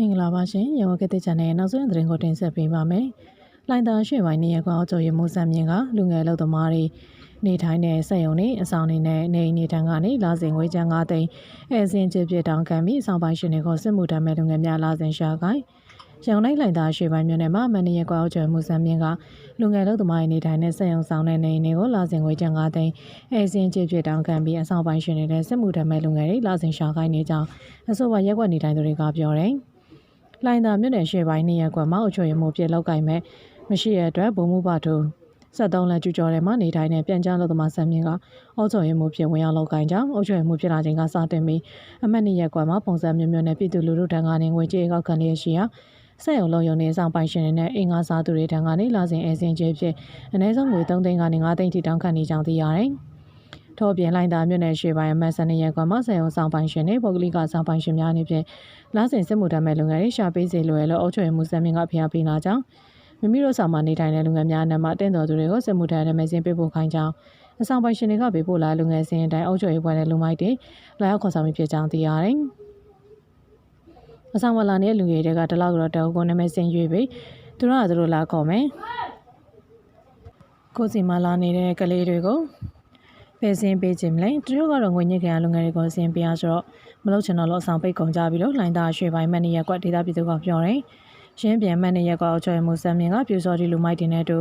မင်္ဂလာပါရှင်ရေဝကတဲ့ channel ရဲ့နောက်ဆုံးသတင်းကိုတင်ဆက်ပေးပါမယ်။လိုင်တာရွှေပိုင်းနေရကွာအောက်ကျော်ရမိုးစံမြင့်ကလူငယ်လောက်သမားတွေနေထိုင်တဲ့စက်ရုံတွေအဆောင်တွေနဲ့နေအိမ်တွေတန်းကနေလာစဉ်ငွေချမ်း9သိန်းအဲစင်ချစ်ပြတောင်းခံပြီးအဆောင်ပိုင်းရှင်တွေကိုစစ်မှုထမ်းမဲ့လူငယ်များလာစဉ်ရှာကိုင်းရန်ကုန်လိုင်တာရွှေပိုင်းမြို့နယ်မှာမန္တရကွာအောက်ကျော်မိုးစံမြင့်ကလူငယ်လောက်သမားတွေနေထိုင်တဲ့စက်ရုံဆောင်တဲ့နေအိမ်တွေကိုလာစဉ်ငွေချမ်း9သိန်းအဲစင်ချစ်ပြတောင်းခံပြီးအဆောင်ပိုင်းရှင်တွေနဲ့စစ်မှုထမ်းမဲ့လူငယ်တွေလာစဉ်ရှာကိုင်းနေကြောင်းအဆိုပါရက်ွက်နေထိုင်သူတွေကပြောတယ်။ လိုင်သာမြို့နယ်ရှေ့ပိုင်းနေရက်ကွက်မှာအုပ်ချုပ်ရေးမှုပြစ်လောက်ကင်မဲ့မရှိရတဲ့အတွက်ဗိုလ်မှူးပါတို့73လက်ကျူကျော်ထဲမှာနေထိုင်တဲ့ပြန်ကြားလို့သမားဆမ်မြင့်ကအုပ်ချုပ်ရေးမှုဖြစ်ဝင်ရောက်လောက်ကင်ကြောင်းအုပ်ချုပ်ရေးမှုဖြစ်လာချိန်ကစတင်ပြီးအမတ်နေရက်ကွက်မှာပုံစံမျိုးမျိုးနဲ့ပြည်သူလူထုတန်းကနေငွေကြေးအကောက်ခံလျက်ရှိရာဆက်ရုံလုံးယုံနေဆောင်ပိုင်ရှင်တွေနဲ့အင်္ဂါစားသူတွေတန်းကနေလာစဉ်အဲစင်ကျဖြစ်အနည်းဆုံးငွေ3သိန်းကနေ5သိန်းထိတောင်းခံနေကြောင်းသိရတယ်။ ထို့အပြင်လိုင်တာမြို့နယ်ရှေ့ပိုင်းအမတ်စနေရက်ကွက်မှာဆက်ရုံဆောင်ပိုင်ရှင်တွေပုဂ္ဂလိကဆောင်ပိုင်ရှင်များအနေဖြင့်လာစဉ်စစ်မှုထမ်းမဲ့လူငယ်တွေရှာပေးစေလိုရလို့အုပ်ချုပ်ရေးမှုစံမြင့်ကဖျားပေးလာကြောင်းမိမိတို့ဆောင်မှာနေထိုင်တဲ့လူငယ်များအနက်မှတင့်တော်သူတွေကိုစစ်မှုထမ်းရမယ်စင်ပေးဖို့ခိုင်းကြောင်းအဆောင်ပိုင်ရှင်တွေကပေးပို့လာလူငယ်စင်အတိုင်းအုပ်ချုပ်ရေးဘွဲနဲ့လူမိုက်တွေလာရောက်ခေါ်ဆောင်ပြီးဖြစ်ကြောင်းသိရတယ်။အဆောင်ဝလာနေတဲ့လူငယ်တွေကတလောက်တော့တောက်ကိုနာမည်စင်ရွေးပြီးသူတို့ကသူတို့လာခေါ်မယ်။ကိုစီမလာနေတဲ့ကလေးတွေကို ပေးစင်းပေးခြင်းမလဲသူတို့ကတော့ငွေညစ်ခံရလူငယ်တွေကိုစင်ပေးရဆိုတော့မလုပ်ချင်တော့လို့အဆောင်ပိတ်ကုန်ကြပြီးတော့လိုင်းသားရွှေပိုင်းမန်နီရက်ကွက်ဒေသပြည်သူကပြောတယ်။ရင်းပြန်မန်နီရက်ကွက်အချွေမှုစံမြင့်ကပြူစော်ဒီလူမိုက်တင်တဲ့တူ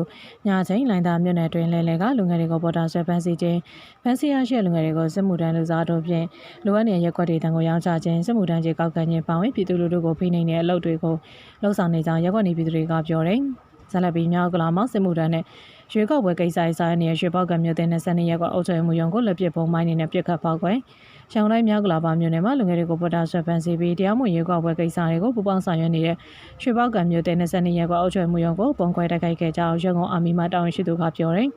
ညချင်းလိုင်းသားမြို့နယ်တွင်လဲလဲကလူငယ်တွေကိုပေါ်တာဆွဲပန်းစီခြင်းပန်းစီရရှိလူငယ်တွေကိုစစ်မှုထမ်းလူစားတို့ဖြင့်လိုအပ်နေတဲ့ရက်ကွက်တွေတန်ကိုရောင်းချခြင်းစစ်မှုထမ်းခြေကောက်ခံခြင်းပောင်းဝင်ပြည်သူလူထုကိုဖိနှိပ်တဲ့အလုပ်တွေကိုလှုပ်ဆောင်နေကြောင်းရက်ကွက်နေပြည်သူတွေကပြောတယ်။ဇက်လက်ပြီးမြောက်ကလာမှာစစ်မှုထမ်းနဲ့ ရွေးကောက်ပွဲကိစ္စရေးဆိုင်နေတဲ့ရွှေပေါက်ကမြို့တဲ့22ရက်ကအုပ်ချုပ်မှုရုံကိုလက်ပစ်ပုံမိုင်းနေနဲ့ပြစ်ခတ်ပေါက်ကွယ်ရှောင်းတိုင်းမြောက်ကလာပါမြို့နယ်မှာလူငယ်တွေကိုပေါ်တာဆွဲဖန်စီပြီးတရားမဝင်ရွေးကောက်ပွဲကိစ္စတွေကိုပူးပေါင်းဆောင်ရွက်နေတဲ့ရွှေပေါက်ကမြို့တဲ့22ရက်ကအုပ်ချုပ်မှုရုံကိုပုံခွဲတိုက်ခိုက်ခဲ့ကြောင်းရန်ကုန်အာမီမှတာဝန်ရှိသူကပြောတယ်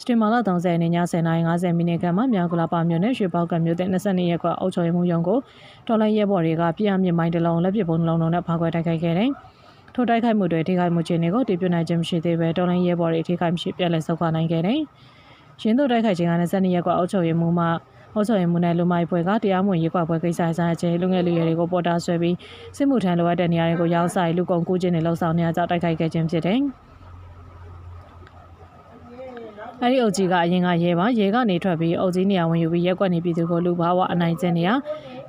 စတင်မာလာ30ရက်နေ့ည10:50မိနစ်ခန့်မှာမြောက်ကလာပါမြို့နယ်ရွှေပေါက်ကမြို့တဲ့22ရက်ကအုပ်ချုပ်မှုရုံကိုတော်လိုင်းရဲဘော်တွေကပြရမြင့်မိုင်းတလုံးလက်ပစ်ပုံးလုံးလုံးနဲ့ဖားခွဲတိုက်ခိုက်ခဲ့တယ်။ ထိုတိုက်ခိုက်မှုတွေထိခိုက်မှုချင်းတွေကိုတည်ပြနိုင်ခြင်းမရှိသေးဘဲတော်လိုင်းရဲဘော်တွေထိခိုက်မရှိပြက်လက်ဆုတ်ခွာနိုင်ခဲ့တယ်။ရင်းတို့တိုက်ခိုက်ခြင်းက22ရက်ကအုပ်ချုပ်ရေးမှူးမှအုပ်ချုပ်ရေးမှူးနဲ့လူမိုက်ပွဲကတရားမဝင်ရေးကွက်ပွဲကိစ္စဆိုင်ခြင်းလူငယ်လူရွယ်တွေကိုပေါ်တာဆွဲပြီးစစ်မှုထမ်းလိုအပ်တဲ့နေရာတွေကိုရောက်ဆိုင်လူကုန်ကူးခြင်းတွေလှုံ့ဆော်နေကြတိုက်ခိုက်ခဲ့ခြင်းဖြစ်တယ်။အဲ့ဒီအုပ်ကြီးကအရင်ကရဲပါရဲကနေထွက်ပြီးအုပ်ကြီးနေရာဝင်ယူပြီးရက်ွက်နေပြည်သူကိုလူဘာဝအနိုင်ကျင့်နေရ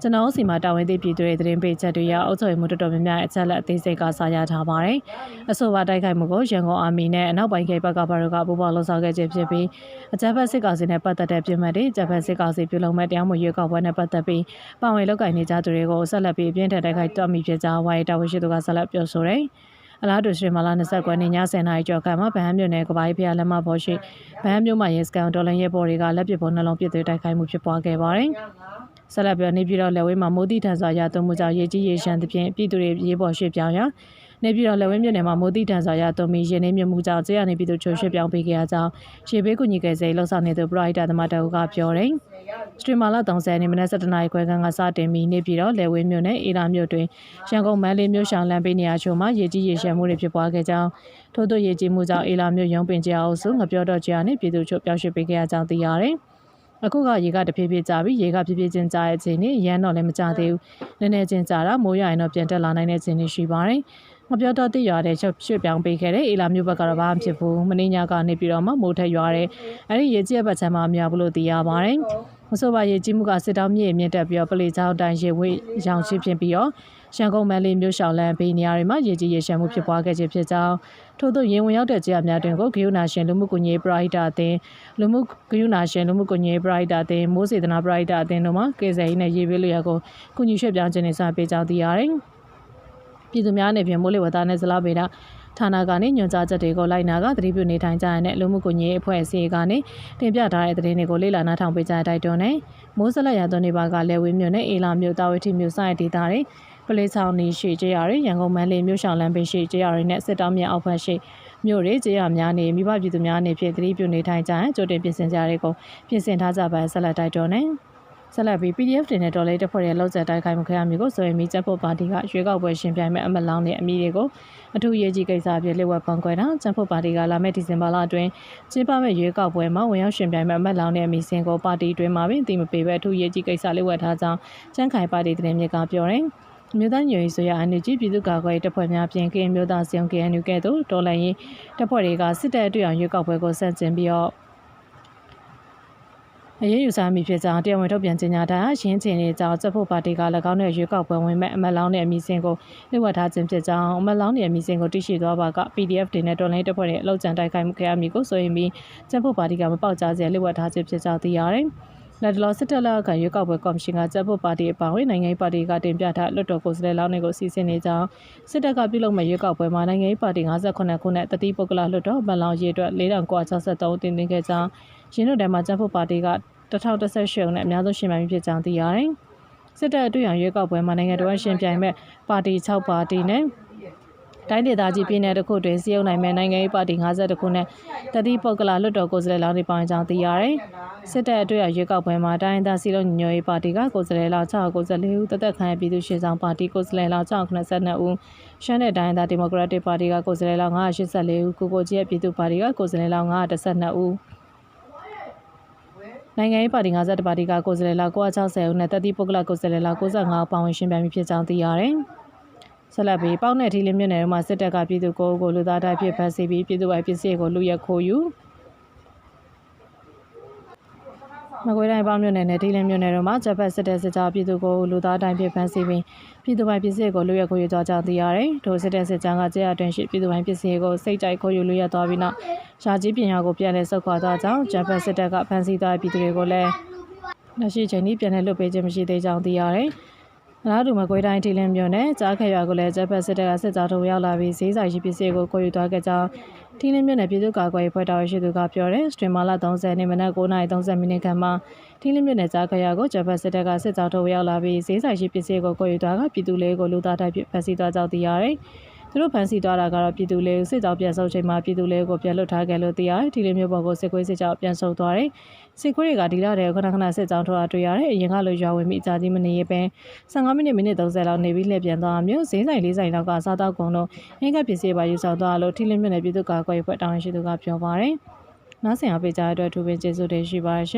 ကျွန်တော်စီမှာတာဝန်သိပြည်သူတွေသတင်းပေးချက်တွေရအုပ်ချုပ်မှုတော်တော်များများအချက်လက်အသေးစိတ်ကစာရထားပါတယ်။အဆိုပါတိုက်ခိုက်မှုကိုရန်ကုန်အာမီနဲ့အနောက်ပိုင်းခေတ်ဘက်ကဘာတို့ကပူးပေါင်းလှုပ်ဆောင်ခဲ့ခြင်းဖြစ်ပြီးအကြမ်းဖက်စစ်ကောင်စီနဲ့ပတ်သက်တဲ့ပြည်မှတ်တွေအကြမ်းဖက်စစ်ကောင်စီပြုလုပ်မဲ့တရားမှုရွေးကောက်ပွဲနဲ့ပတ်သက်ပြီးပါဝင်လုပ်ကိုင်နေကြသူတွေကိုဆက်လက်ပြီးအပြင်းထန်တိုက်ခိုက်တော်မူဖြစ်ကြောင်းဝိုင်းတာဝန်ရှိသူကဆက်လက်ပြောဆိုတယ်။အလားတူရှင်မလာ20ခွဲနေ့ည10:00နာရီကျော်ခန့်မှာဗဟန်းမြို့နယ်ကပိုင်းဖျားလက်မဘော်ရှိဗဟန်းမြို့မှာရဲစကန်ဒေါ်လန်ရဲဘော်တွေကလက်ပစ်ပုံနှလုံးပစ်သွေးတိုက်ခိုက်မှုဖြစ်ပွားခဲ့ပါတယ်။ ဆက်လက်ပြီးနေပြည်တော်လက်ဝဲမှာမိုးတိထန်စွာရသွုံမှုကြောင့်ရေကြီးရေရှမ်းသဖြင့်ပြည်သူတွေရေပေါ်ရွှေ့ပြောင်းရာနေပြည်တော်လက်ဝဲမြို့နယ်မှာမိုးတိထန်စွာရသွုံပြီးရင်းနှီးမြမှုကြောင့်ကျေးရနေပြည်သူချိုရွှေ့ပြောင်းပေးခဲ့ရကြောင်းရှေဘေးကူညီကယ်ဆယ်လှုပ်ဆောင်နေသူပရိုက်တာသမတောကပြောတယ်။စတရီမာလာ30ရက်နေ့မနက်7:00နာရီခွဲခန့်ကစတင်ပြီးနေပြည်တော်လယ်ဝင်းမြို့နယ်အေလာမြို့တွင်ရန်ကုန်မန္တလေးမြို့ရှောင်းလမ်းပေးနေရာချို့မှာရေကြီးရေရှမ်းမှုတွေဖြစ်ပွားခဲ့ကြောင်းထို့သောရေကြီးမှုကြောင့်အေလာမြို့ရုံးပင်ကျအုပ်စုငပြောတော့ကျာနှင့်ပြည်သူချို့ပြောင်းရွှေ့ပေးခဲ့ရကြောင်းသိရတယ်။ အခုကရေကတဖြည်းဖြည်းကျပြီးရေကဖြည်းဖြည်းချင်းကျရဲ့ချိန်နဲ့ရန်တော့လည်းမကျသေးဘူး။နည်းနည်းချင်းကျတာမိုးရရင်တော့ပြန်တက်လာနိုင်တဲ့ချိန်တွေရှိပါတယ်။မပြောတော့တိရွာတဲ့ရွှေ့ပြောင်းပေးခဲ့တဲ့အေလာမျိုးဘက်ကတော့ဘာမှဖြစ်ဘူးမင်းညာကနေပြီးတော့မှမိုးထက်ရွာတဲ့အဲ့ဒီရေကြီးဘက်ချမ်းမှာအများဘူးလို့သိရပါတယ်မဆိုပါရေကြီးမှုကစစ်တောင်းမြေမြင့်တက်ပြီးတော့ပလေချောင်းတိုင်းရေဝေးရောင်ချဖြစ်ပြီးတော့ ရန်ကုန်မန္တလေးမြို့ရှောင်းလမ်းဘေးနေရာတွေမှာရေကြီးရေရှမ်းမှုဖြစ်ပွားခဲ့ခြင်းဖြစ်ကြောင်းထို့သောရင်ဝင်ရောက်တဲ့ကြေးအများတွင်ကိုဂယုနာရှင်လူမှုကွန်ရက်ပရိုက်တာအသင်းလူမှုဂယုနာရှင်လူမှုကွန်ရက်ပရိုက်တာအသင်းမိုးစေတနာပရိုက်တာအသင်းတို့မှကေဇယ်ရေးနဲ့ရေပေးလျက်ကိုကုညီရွှေ့ပြောင်းခြင်းနဲ့စပေးကြောင်းသိရတယ်ပြည်သူများအနေဖြင့်မိုးလေဝသနဲ့ဇလားပေတာဌာနကနေညွှန်ကြားချက်တွေကိုလိုက်နာကသတိပြုနေထိုင်ကြရတဲ့လူမှုကွန်ရက်အဖွဲ့အစည်းကနေတင်ပြထားတဲ့သတင်းတွေကိုလေ့လာနားထောင်ပေးကြတိုက်တွန်းနေမိုးစလက်ရသွန်းနေပါကလက်ဝင်းမြို့နဲ့အေလာမြို့တာဝတီမြို့ဆိုင်ဒေသတွေ ပလေးဆောင်နေရှိကြရရန်ကုန်မန်းလေးမြို့ရှောင်းလမ်းပေးရှိကြရရနဲ့စစ်တောင်းမြအောက်ဖက်ရှိမြို့တွေကြေးရများနေမိဘပြည်သူများအနေဖြင့်သတိပြုနေထိုင်ကြရင်ကြိုတင်ပြင်ဆင်ကြရတဲ့ကိုပြင်ဆင်ထားကြပါဆက်လက်တိုက်တွန်းနေဆက်လက်ပြီး PDF တင်တဲ့တော်လေးတစ်ဖွဲ့ရဲ့လောက်ကျတိုက်ခိုက်မှုခရမျိုးကိုဆိုရင်မိချက်ဖို့ပါတီကရွေးကောက်ပွဲရှင်ပြိုင်မဲ့အမလောင်းနဲ့အမိတွေကိုအထူးရေးကြီးကိစ္စအဖြစ်လက်ဝက်ပန်ခွဲတာချမ်ဖို့ပါတီကလာမယ့်ဒီဇင်ဘာလအတွင်းကျင်းပမဲ့ရွေးကောက်ပွဲမှာဝင်ရောက်ရှင်ပြိုင်မဲ့အမလောင်းနဲ့အမိစင်ကိုပါတီအတွင်းမှာပင်တည်မပေးပဲအထူးရေးကြီးကိစ္စလက်ဝက်ထားကြောင်းချမ်းခိုင်ပါတီတင်မြစ်ကပြောတယ် အမျိုးသားညွေဆိုရအန်ယူဂျီပြည်သူ့ကာကွယ်ရေးတပ်ဖွဲ့များပြင်ကင်းမျိုးသားစီယုံ KNU ကဲ့သို့တော်လှန်ရေးတပ်ဖွဲ့တွေကစစ်တပ်အတွေ့အကြုံရွေးကောက်ပွဲကိုဆန့်ကျင်ပြီးတော့အရေးယူစားမိဖြစ်ကြောင်းတရားဝင်ထုတ်ပြန်ကြေညာတာရင်းချင်းနေကြောင်းစစ်ဖို့ပါတီက၎င်းရဲ့ရွေးကောက်ပွဲဝင်မဲ့အမတ်လောင်းရဲ့အမည်စင်ကိုလျှို့ဝှက်ထားခြင်းဖြစ်ကြောင်းအမတ်လောင်းရဲ့အမည်စင်ကိုတိရှိသွားပါက PDF တွေနဲ့တော်လိုင်းတပ်ဖွဲ့တွေအလောက်ကျန်တိုက်ခိုက်မှုခဲ့ရမည်ကိုဆိုရင်ပြီးစစ်ဖို့ပါတီကမပေါက်ကြားစေလျှို့ဝှက်ထားခြင်းဖြစ်ကြောင်းသိရတယ်။ လက်တလောစစ်တပ်လကရွေးကောက်ပွဲကော်မရှင်ကစက်ဖို့ပါတီအပါအဝင်နိုင်ငံရေးပါတီကတင်ပြထားလွှတ်တော်ကိုယ်စားလှယ်လောင်းတွေကိုစီစဉ်နေကြောင်းစစ်တပ်ကပြုလုပ်မဲ့ရွေးကောက်ပွဲမှာနိုင်ငံရေးပါတီ58ခုနဲ့တတိပုဂ္ဂလလွှတ်တော်မန်လောင်ရေးအတွက်4963တင်သွင်းခဲ့ကြောင်းရင်းတို့ထဲမှာစက်ဖို့ပါတီက1018နဲ့အများဆုံးရှင်ပိုင်ဖြစ်ကြောင်းသိရတယ်။စစ်တပ်အတွေ့အကြုံရွေးကောက်ပွဲမှာနိုင်ငံတော်ရှင်ပြိုင်မဲ့ပါတီ6ပါတီနဲ့ တိုင်းဒေသကြီးပြည်နယ်တစ်ခုတွင်စီးရုံနိုင်မဲ့နိုင်ငံရေးပါတီ52ခုနဲ့တတိပုဂ္ဂလလွှတ်တော်ကိုယ်စားလှယ်လောင်းတွေပါဝင်ကြောင်းသိရတယ်။စစ်တပ်အတွေ့အကြုံရွေးကောက်ပွဲမှာတိုင်းဒေသစီလုံးညညရေးပါတီကကိုယ်စားလှယ်လောင်း694ဦးတသက်ခံရပြည်သူ့ရှေ့ဆောင်ပါတီကိုယ်စားလှယ်လောင်း692ဦးရှမ်းနယ်တိုင်းဒေသဒီမိုကရက်တစ်ပါတီကကိုယ်စားလှယ်လောင်း984ဦးကိုကိုကြီးရဲ့ပြည်သူ့ပါတီကကိုယ်စားလှယ်လောင်း912ဦးနိုင်ငံရေးပါတီ50ပါတီကကိုယ်စားလှယ်လောင်း960ဦးနဲ့တတိပုဂ္ဂလကိုယ်စားလှယ်လောင်း95ဦးပါဝင်ရှင်ပြိုင်ပြီးဖြစ်ကြောင်းသိရတယ်။ ဆက်လက်ပြီးပေါက်နယ်ထီလင်းမြို့နယ်မှာစစ်တပ်ကပြည်သူကိုကိုလူသားတိုင်းဖြစ်ဖက်စီပြီးပြည်သူ့ပိုင်ပစ္စည်းကိုလူရက်ခိုးယူမကွေးတိုင်းပေါင်းမြို့နယ်နဲ့ထီလင်းမြို့နယ်တို့မှာဂျပန်စစ်တပ်စစ်ကြောပြည်သူကိုလူသားတိုင်းဖြစ်ဖက်စီပြီးပြည်သူ့ပိုင်ပစ္စည်းကိုလူရက်ခိုးယူသွားကြောင်းသိရတယ်။ထိုစစ်တပ်စစ်ကြောကကြေးရတွင်ရှိပြည်သူ့ပိုင်ပစ္စည်းကိုစိတ်ကြိုက်ခိုးယူလူရက်သွားပြီးနောက်ရာကြီးပညာကိုပြန်လည်ဆုတ်ခွာသွားကြောင်းဂျပန်စစ်တပ်ကဖမ်းဆီးသွားပြည်သူတွေကိုလည်းလက်ရှိချိန်ထိပြန်လည်လွတ်ပေးခြင်းမရှိသေးကြောင်းသိရတယ်။ အလားတူမကွေးတိုင်းထီလင်းမြို့နယ်ကြားခရွာကိုလည်းဂျပန်စစ်တပ်ကစစ်ကြောထုတ်ရောက်လာပြီးဈေးဆိုင်ရှိပစ္စည်းကိုကိုယူသွားခဲ့ကြောင်းထီလင်းမြို့နယ်ပြည်သူ့ကာကွယ်ရေးဖွဲ့တော်ရှိသူကပြောတယ်စတရီမာလာ30နေ့မနက်9:30မိနစ်ခန့်မှာထီလင်းမြို့နယ်ကြားခရွာကိုဂျပန်စစ်တပ်ကစစ်ကြောထုတ်ရောက်လာပြီးဈေးဆိုင်ရှိပစ္စည်းကိုကိုယူသွားကပြည်သူလေးကိုလူသားတိုက်ဖက်စီးသွားကြောင်းသိရတယ်။ သူတို့ဖမ်းဆီးသွားတာကတော့ပြည်သူလေးကိုစစ်ကြောပြန်ဆုပ်ချိန်မှာပြည်သူလေးကိုပြန်လွတ်ထားခဲ့လို့သိရတယ်။ဒီလေးမျိုးပေါ်ကိုစစ်ကွေးစစ်ကြောပြန်ဆုပ်သွားတယ်။စစ်ကွေးတွေကဒီလာတဲ့ခဏခဏစစ်ကြောထောတာတွေ့ရတယ်။အရင်ကလိုရွာဝင်မိအကြကြီးမနေရပဲ15မိနစ်မိနစ်30လောက်နေပြီးလှည့်ပြန်သွားမျိုးဈေးဆိုင်လေးဆိုင်လောက်ကစားတော့ကုန်တော့အင်္ဂပစ္စည်းပါယူဆောင်သွားလို့ထီလင်းမြင့်နယ်ပြည်သူ့ကာကွယ်ရေးဖွဲ့တောင်းရှိသူကပြောပါတယ်။နောက်ဆင်အားပေးကြတဲ့အတွက်ထူပင်ကျေးဇူးတင်ရှိပါရှင်